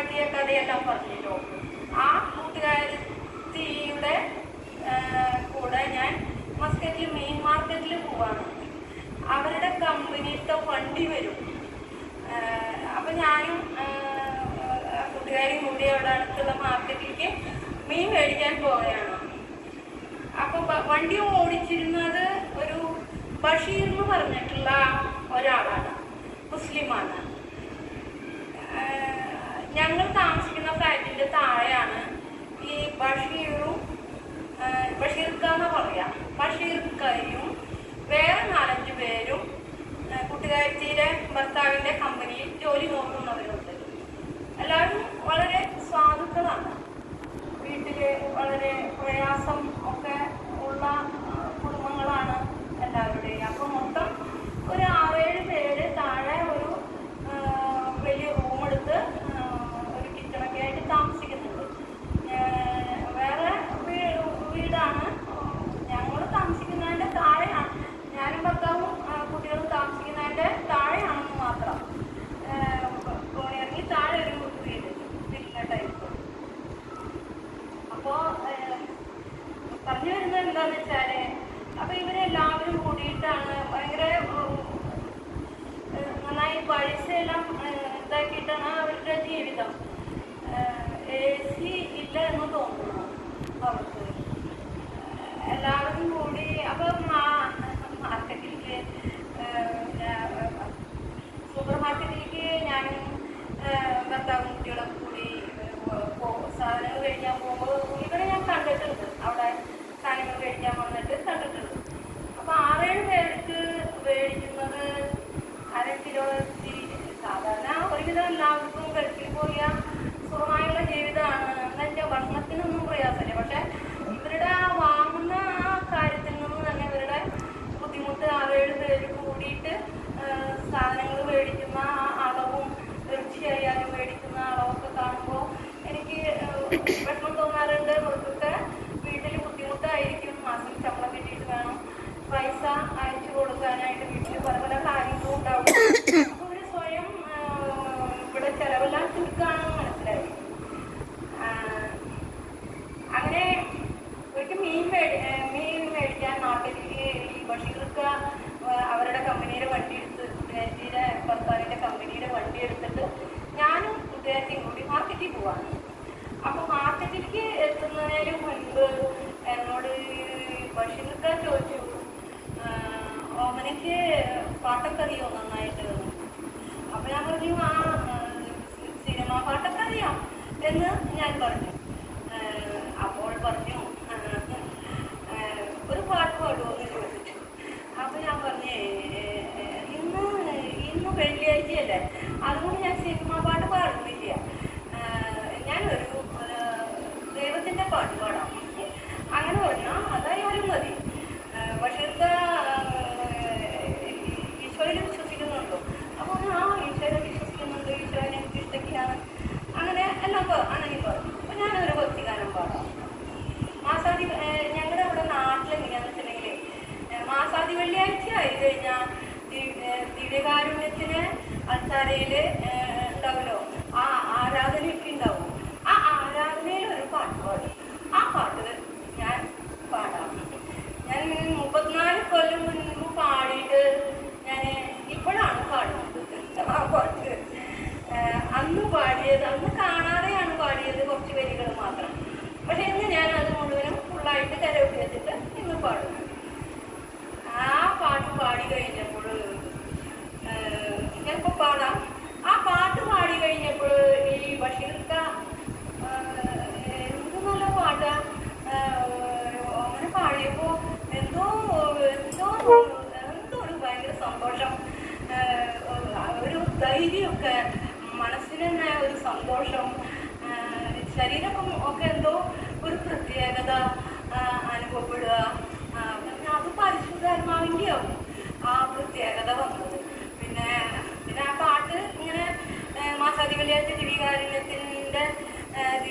ഉണ്ടാക്കിയ കഥയെല്ലാം പറഞ്ഞല്ലോ. ആ കൂട്ടുകാരത്തിയുടെ കൂടെ ഞാൻ മസ്കറ്റിൽ മെയിൻ മാർക്കറ്റിൽ പോവാണ്. അവരുടെ കമ്പനിയിലത്തെ വണ്ടി വരും. അപ്പം ഞാനും കൂട്ടുകാരിയും കൂടി അവിടെ അടുത്തുള്ള മാർക്കറ്റിലേക്ക് മീൻ മേടിക്കാൻ പോവുകയാണ്. അപ്പൊ വണ്ടി ഓടിച്ചിരുന്നത് ഒരു ബഷീർ എന്ന് പറഞ്ഞിട്ടുള്ള ഒരാളാണ് മുസ്ലിമാണ്. ഞങ്ങൾ താമസിക്കുന്ന ഫ്ലാറ്റിന്റെ താഴെയാണ് ഈ ബഷീറും ബഷീർക്ക എന്ന് പറയാം. ബഷീർക്കയും വേറെ നാലഞ്ച് പേരും കൂട്ടുകാരിയുടെ ഭർത്താവിന്റെ കമ്പനിയിൽ ജോലി നോക്കുന്നവരുണ്ട്. എല്ലാവരും വളരെ സാധുക്കളാണ് വീട്ടിൽ വളരെ പ്രയാസം ഒക്കെ ഉള്ള ആ, കുടുംബങ്ങളാണ് എല്ലാവരുടെയും അപ്പൊ മൊത്തം ഒരു ആറേഴ് പേര് താഴെ ഒരു ആ, വലിയ റൂം എടുത്ത് ആ, ഒരു കിച്ചണൊക്കെ ആയിട്ട് താമസിക്കുന്നുണ്ട് ആ, വേറെ വീ- വീടാണ് ഞങ്ങൾ താമസിക്കുന്നതിന്റെ താഴെയാണ് ഞാനും ഭർത്താവും ആ, കുട്ടികളും താമസിക്കുന്നതിന്റെ താഴെയാണെന്ന് മാത്രം ഇറങ്ങി താഴെ ഒരു വീട് വീട്ടിലെ ടൈപ്പ് അപ്പോ ഏഹ്, പറഞ്ഞു വരുന്നത് എന്താന്ന് വെച്ചാൽ അപ്പൊ ഇവരെല്ലാവരും കൂടിയിട്ടാണ് ഭയങ്കര ഉം, ഏഹ്, നന്നായി പൈസയെല്ലാം ഏഹ്, ഇതാക്കിയിട്ടാണ് ജീവിതം എ സി ഇല്ല എന്ന് തോന്നുന്നു അവർക്ക്. എല്ലാവരും കൂടി അപ്പം മാർക്കറ്റിലേക്ക് സൂപ്പർ മാർക്കറ്റിലേക്ക് ഞാനും ഭർത്താവും കുട്ടികളും കൂടി സാധനങ്ങൾ കഴിക്കാൻ പോകുമ്പോൾ വിഷമം തോന്നാറുണ്ട് അവർക്കൊക്കെ വീട്ടിൽ ബുദ്ധിമുട്ടായിരിക്കും. മാസം ശമ്പളം കിട്ടിയിട്ട് വേണം. പൈസ അയച്ചു കൊടുക്കാനായിട്ട് വീട്ടിൽ പല പല കാര്യങ്ങളും ഉണ്ടാവും അപ്പോൾ ഇവർ സ്വയം ഏഹ്, ഇവിടെ ചെലവെല്ലാം ചുരുക്കാണെന്ന് മനസ്സിലായി ആഹ്, അങ്ങനെ ഒരിക്കൽ മീൻ മേടി ഏഹ് മീൻ മേടിക്കാൻ മാർക്കറ്റിൽ ഈ ബഷീർക്ക് അവരുടെ കമ്പനിയുടെ വണ്ടി എടുത്ത് കൂട്ടുകാരിയുടെ ഭർത്താവിന്റെ കമ്പനിയുടെ വണ്ടി എടുത്തിട്ട് ഞാനും കൂട്ടുകാരിയും കൂടി മാർക്കറ്റിൽ പോവാണ് അപ്പൊ മാർക്കറ്റിലേക്ക് എത്തുന്നതിന് മുൻപ് എന്നോട് ബഷീർക്ക് ചോദിച്ചു ആഹ്, ഓമനയ്ക്ക് പാട്ടൊക്കെ അറിയോ നന്നായിട്ട് അപ്പൊ ഞാൻ പറഞ്ഞു ആ സിനിമ പാട്ടൊക്കെ അറിയാം എന്ന് ഞാൻ പറഞ്ഞു. അപ്പോൾ പറഞ്ഞു ഒരു പാട്ട് പാടുമോ എന്ന് ചോദിച്ചു. അപ്പൊ ഞാൻ പറഞ്ഞേ ഇന്ന് ഇന്ന് വെള്ളിയാഴ്ചയല്ലേ. അതുകൊണ്ട് ഞാൻ സിനിമാ ഏഹ് ഉണ്ടാവുമല്ലോ ആ ആരാധനയൊക്കെ ഉണ്ടാവും ആ ആരാധനയിൽ ഒരു പാട്ട് പാടി. ആ പാട്ട് ഞാൻ പാടാം. ഞാൻ മുപ്പത്തിനാല് കൊല്ലം മുൻപ് പാടിയിട്ട് ഞാൻ ഇപ്പോഴാണ് പാടുന്നത്. ആ പാട്ട് അന്ന് പാടിയത് അന്ന്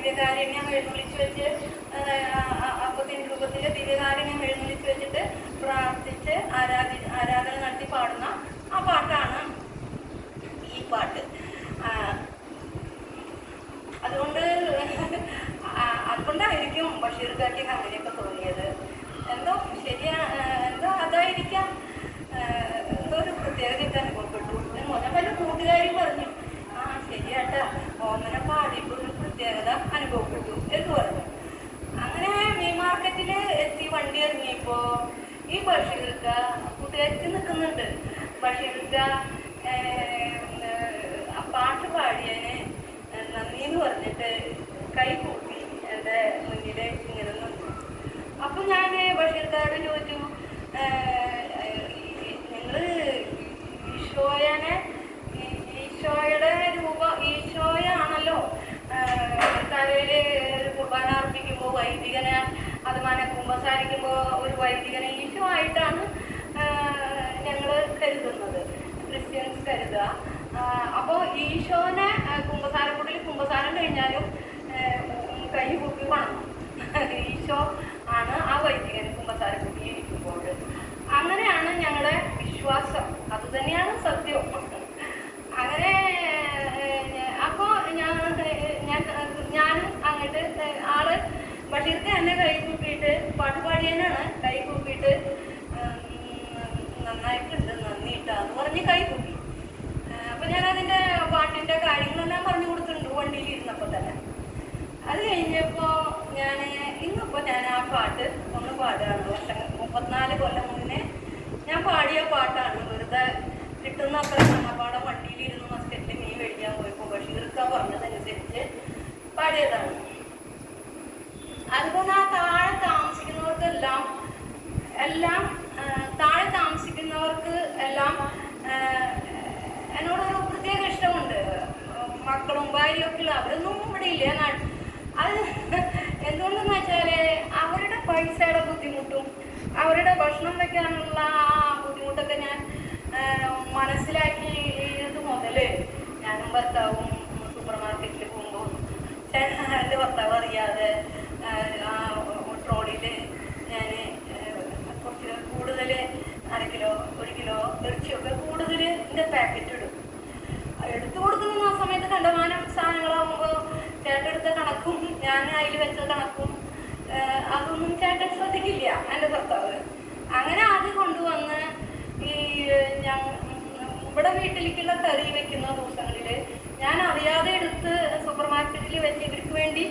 ദിവ്യകാരണ്യം എഴുന്നള്ളിച്ച് വെച്ച് അപ്പത്തിന്റെ രൂപത്തിൽ ദിവ്യകാരണ്യം എഴുന്നള്ളിച്ച് വെച്ചിട്ട് പ്രാർത്ഥിച്ച് ആരാധി ആരാധന നടത്തി പാടുന്ന ആ പാട്ടാണ് ഈ പാട്ട്. അതുകൊണ്ട് അതുകൊണ്ടായിരിക്കും ബഷീർക്കാക്കി അങ്ങനെയൊക്കെ തോന്നിയത്. എന്തോ ശരിയാ എന്തോ അതായിരിക്കാം. എന്തോ ഒരു പ്രത്യേകത അനുഭവപ്പെട്ടു. മുതൽ വല്ല കൂട്ടുകാർ ഈ ബഷീർക്ക കൂട്ടുകാരി നിൽക്കുന്നുണ്ട്. ബഷീർക്ക പാട്ട് പാടിയതിന് നന്ദി എന്ന് പറഞ്ഞിട്ട് കൈ കൂട്ടി എന്റെ മുന്നിൽ ഇങ്ങനെ നിന്നു. അപ്പം ഞാൻ ബഷീർക്കാരോട് ചോദിച്ചു നിങ്ങൾ ഈശോയനെ ഈശോയുടെ രൂപ ഈശോയാണല്ലോ തലയിൽ കുർബാന അർപ്പിക്കുമ്പോൾ വൈദികനെ അതുമാനെ മനക്കുമ്പസാരിക്കുമ്പോൾ ഒരു വൈദികനെ ഈശോ ആയിട്ടാണ് ഞങ്ങൾ കരുതുന്നത് ക്രിസ്ത്യൻസ് കരുതുക. അപ്പോൾ ഈശോനെ കുമ്പസാരക്കുട്ടിൽ കുമ്പസാരം കഴിഞ്ഞാലും കൈ കൂട്ടി വേണം ഈശോ ആണ് ആ വൈദികൻ കുമ്പസാരക്കുട്ടി ഇരിക്കുമ്പോൾ. അങ്ങനെയാണ് ഞങ്ങളുടെ വിശ്വാസം. അതുതന്നെയാണ് സത്യം. അങ്ങനെ അപ്പോൾ ഞാൻ ഞാൻ അങ്ങോട്ട് ആൾ ബഷീർക്ക് എന്നെ കൈ കൂപ്പിയിട്ട് പാട്ട് പാടിയാനാണ് കൈ കൂപ്പിയിട്ട് നന്നായിട്ടുണ്ട് നന്ദി എന്ന് പറഞ്ഞ് കൈ കൂപ്പി. അപ്പൊ ഞാൻ അതിന്റെ പാട്ടിന്റെ കാര്യങ്ങളെല്ലാം പറഞ്ഞു കൊടുത്തിട്ടുണ്ട് വണ്ടിയിൽ ഇരുന്നപ്പോ തന്നെ. അത് കഴിഞ്ഞപ്പോ ഞാൻ ഇന്നിപ്പോ ഞാൻ ആ പാട്ട് ഒന്ന് പാടുകയാണ്. വർഷം മുപ്പത്തിനാല് കൊല്ലം മുന്നേ ഞാൻ പാടിയ പാട്ടാണ്. വെറുതെ കിട്ടുന്ന അത്ര കണ്ണപ്പാടം വണ്ടിയിലിരുന്ന് മസ്കറ്റിൽ മീൻ പോയപ്പോ ബഷീർക്ക പറഞ്ഞതനുസരിച്ച് പാടിയതാണ്. അതുപോലെ ആ താഴെ താമസിക്കുന്നവർക്കെല്ലാം എല്ലാം താഴെ താമസിക്കുന്നവർക്ക് എല്ലാം എന്നോടൊരു പ്രത്യേക ഇഷ്ടമുണ്ട്. മക്കളും ഭാര്യയും ഒക്കെ ഉള്ള അവരൊന്നും ഇവിടെ ഇല്ല. എന്നാണ് അത് എന്തുകൊണ്ടെന്ന് വെച്ചാൽ അവരുടെ പൈസയുടെ ബുദ്ധിമുട്ടും അവരുടെ ഭക്ഷണം വെക്കാനുള്ള ആ ബുദ്ധിമുട്ടൊക്കെ ഞാൻ മനസ്സിലാക്കി ഇത് മുതൽ ഞാനും ഭർത്താവും സൂപ്പർ മാർക്കറ്റിൽ പോകുമ്പോൾ എന്റെ ഭർത്താവ് അറിയാതെ ട്രോളിയിൽ ഞാൻ കുറച്ച് കൂടുതൽ കിലോ ഒരു കിലോ ഇറച്ചിയൊക്കെ കൂടുതൽ പാക്കറ്റ് ഇടും. എടുത്തു കൊടുക്കുന്ന ആ കണ്ടമാനം സാധനങ്ങളാകുമ്പോൾ ചേട്ടെടുത്ത കണക്കും ഞാൻ അതിൽ വെച്ച കണക്കും അതൊന്നും ചേട്ടൻ ശ്രദ്ധിക്കില്ല എന്റെ ഭർത്താവ്. അങ്ങനെ കൊണ്ടുവന്ന് ഈ ഞാൻ ഇവിടെ വീട്ടിലേക്കുള്ള കറി വെക്കുന്ന ദിവസങ്ങളിൽ ഞാൻ അറിയാതെ എടുത്ത് സൂപ്പർ മാർക്കറ്റിൽ വെച്ച് ഇവർക്ക് വേണ്ടി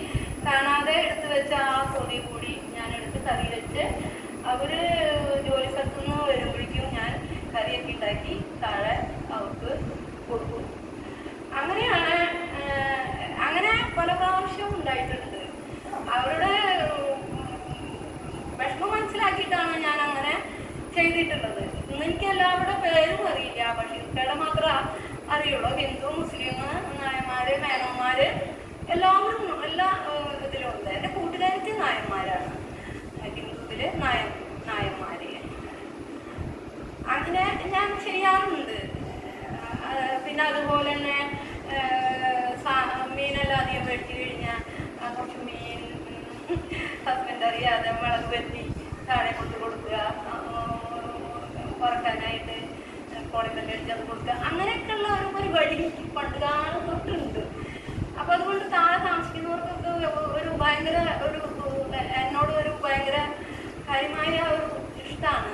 കാണാതെ എടുത്തു വെച്ച ആ തുണി കൂടി ഞാൻ എടുത്ത് കറി വെച്ച് അവർ ജോലി സ്ഥലത്തു വരുമ്പോഴേക്കും ഞാൻ കറിയൊക്കെ ഉണ്ടാക്കി താഴെ അവർക്ക് കൊടുക്കും. അങ്ങനെയാണ് അങ്ങനെ പല പ്രാവശ്യവും ഉണ്ടായിട്ടുണ്ട്. അവരുടെ വിഷമം മനസ്സിലാക്കിയിട്ടാണ് ഞാൻ അങ്ങനെ ചെയ്തിട്ടുള്ളത്. ഇന്ന് എനിക്ക് എല്ലാവരുടെ പേരും അറിയില്ല ബഷീർക്കയുടെ മാത്രമേ അറിയുള്ളൂ. ഹിന്ദു മുസ്ലിം നായന്മാര് മേനന്മാര് എല്ലാവരും എല്ലാ ഇതിലും ഉണ്ട്. എന്റെ കൂട്ടുകാരൊക്കെ നായന്മാരാണ്. ഹിന്ദുവിൽ നായ നായന്മാര്. അങ്ങനെ ഞാൻ ചെയ്യാറുണ്ട്. പിന്നെ അതുപോലെ തന്നെ മീനെല്ലാം അധികം മേടിച്ചു കഴിഞ്ഞാൽ കുറച്ച് മീൻ ഹസ്ബൻഡ് അറിയാതെ മുളക് വെട്ടി താഴെ കൊണ്ട് കൊടുക്കുക. കോളിപ്പല്ല് അടിച്ച് അത് കൊടുക്കുക. അങ്ങനെയൊക്കെയുള്ള ഒരു പരിപാടി എനിക്ക് പണ്ട് കാലം തൊട്ടുണ്ട്. അപ്പൊ അതുകൊണ്ട് താഴെ താമസിക്കുന്നവർക്ക് ഒരു ഭയങ്കര ഒരു എന്നോട് ഒരു ഭയങ്കര കാര്യമായ ഒരു ഇഷ്ടമാണ്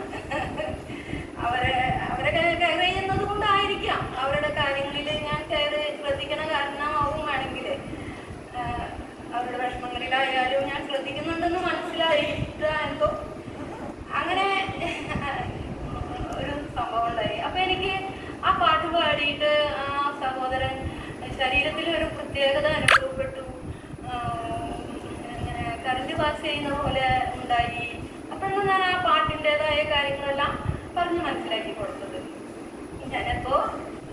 അവരെ അവരെ കയറി കൊണ്ടായിരിക്കാം അവരുടെ കാര്യങ്ങളിൽ ഞാൻ കയറി ശ്രദ്ധിക്കണ കാരണമാവും വേണമെങ്കിൽ അവരുടെ വിഷമങ്ങളിലായാലും ഞാൻ ശ്രദ്ധിക്കുന്നുണ്ടെന്ന് മനസ്സിലായിട്ട് എന്തോ അങ്ങനെ ഒരു സംഭവം ഉണ്ടായി അപ്പൊ എനിക്ക് ആ പാട്ട് പാടിയിട്ട് ആ സഹോദരൻ ശരീരത്തിൽ ഒരു പ്രത്യേകത അനുഭവപ്പെട്ടു ആഹ് ഇങ്ങനെ കറണ്ട് പാസ് ചെയ്യുന്ന പോലെ ഉണ്ടായി അപ്പോഴാണ് ഞാൻ ആ പാട്ടിന്റെതായ കാര്യങ്ങളെല്ലാം പറഞ്ഞ് മനസ്സിലാക്കി കൊടുത്തത് ഞാനിപ്പോ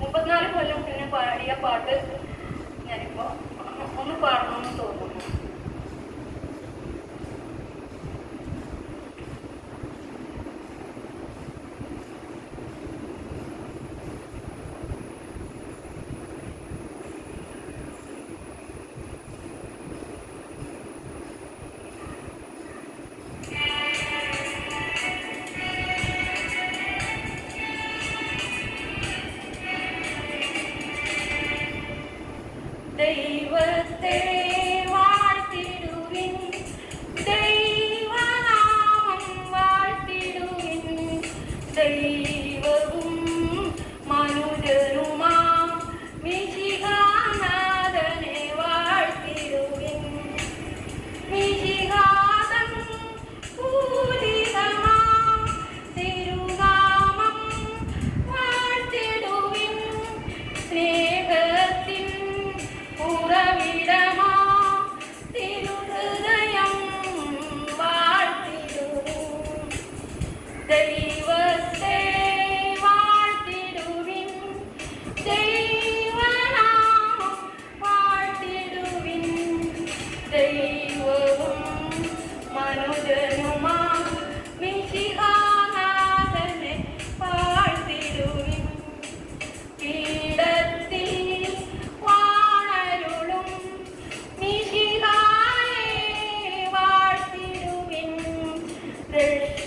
മുപ്പത്തിനാല് കൊല്ലം പിന്നെ പാടിയ പാട്ട് ഞാനിപ്പോ ഒന്ന്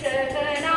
ಸಹನಾ